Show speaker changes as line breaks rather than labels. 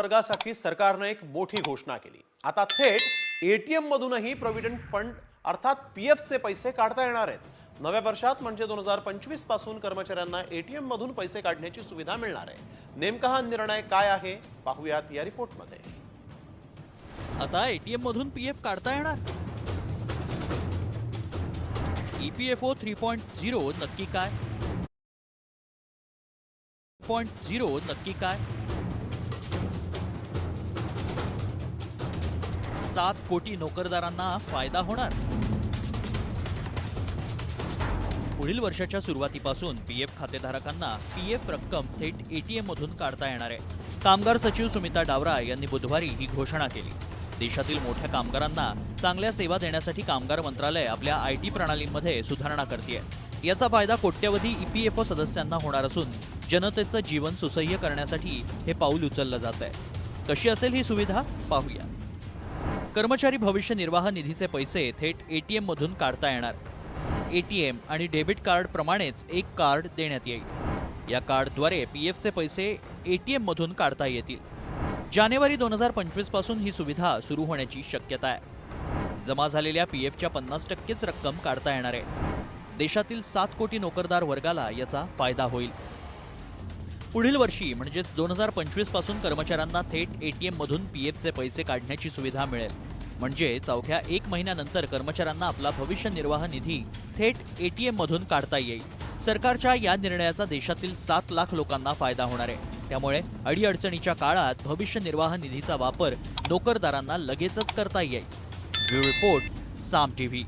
वर्गासाठी सरकारनं एक मोठी घोषणा केली. आता थेट एटीएम मधूनही प्रॉव्हिडंट फंड अर्थात पी चे पैसे काढता येणार आहेत. नव्या वर्षात म्हणजे दोन हजार पंचवीसपासून कर्मचाऱ्यांना एटीएम मधून पैसे काढण्याची सुविधा मिळणार आहे. नेमका हा निर्णय काय आहे? पाहूयात या रिपोर्टमध्ये.
आता एटीएम मधून पीएफ काढता येणार? ईपीएफओ थ्री पॉइंट झिरो नक्की काय? पॉइंट झिरो नक्की काय? सात कोटी नोकरदारांना फायदा होणार? पुढील वर्षाच्या सुरुवातीपासून पी एफ खातेधारकांना पी एफ रक्कम थेट एटीएम मधून काढता येणार आहे. कामगार सचिव सुमिता डावरा यांनी बुधवारी ही घोषणा केली. देशातील मोठ्या कामगारांना चांगल्या सेवा देण्यासाठी कामगार मंत्रालय आपल्या आय टी प्रणालींमध्ये सुधारणा करते याचा फायदा कोट्यवधी ईपीएफओ सदस्यांना होणार असून जनतेचं जीवन सुसह्य करण्यासाठी हे पाऊल उचललं जात आहे कशी असेल ही सुविधा? पाहूया. कर्मचारी भविष्य निर्वाह निधीचे पैसे थेट एटीएम मधून काढता येणार. एटीएम आणि डेबिट कार्ड प्रमाणेच एक कार्ड देण्यात येईल. या कार्डद्वारे पी एफचे पैसे एटीएम मधून काढता येतील. जानेवारी दोन हजार पंचवीसपासून ही सुविधा सुरू होण्याची शक्यता आहे. जमा झालेल्या पी एफच्या पन्नास टक्केच रक्कम काढता येणार आहे. देशातील सात कोटी नोकरदार वर्गाला याचा फायदा होईल. पुढील वर्षी म्हणजेच दोन हजार पंचवीसपासून कर्मचाऱ्यांना थेट एटीएम मधून पीएफचे पैसे काढण्याची सुविधा मिळेल. म्हणजे चौथ्या एक महिन्यानंतर कर्मचाऱ्यांना आपला भविष्य निर्वाह निधी थेट एटीएम मधून काढता येईल. सरकारच्या या निर्णयाचा देशातील सात लाख लोकांना फायदा होणार आहे. त्यामुळे अडीअडचणीच्या काळात भविष्य निर्वाह निधीचा वापर नोकरदारांना लगेचच करता येईल. Report Saam TV.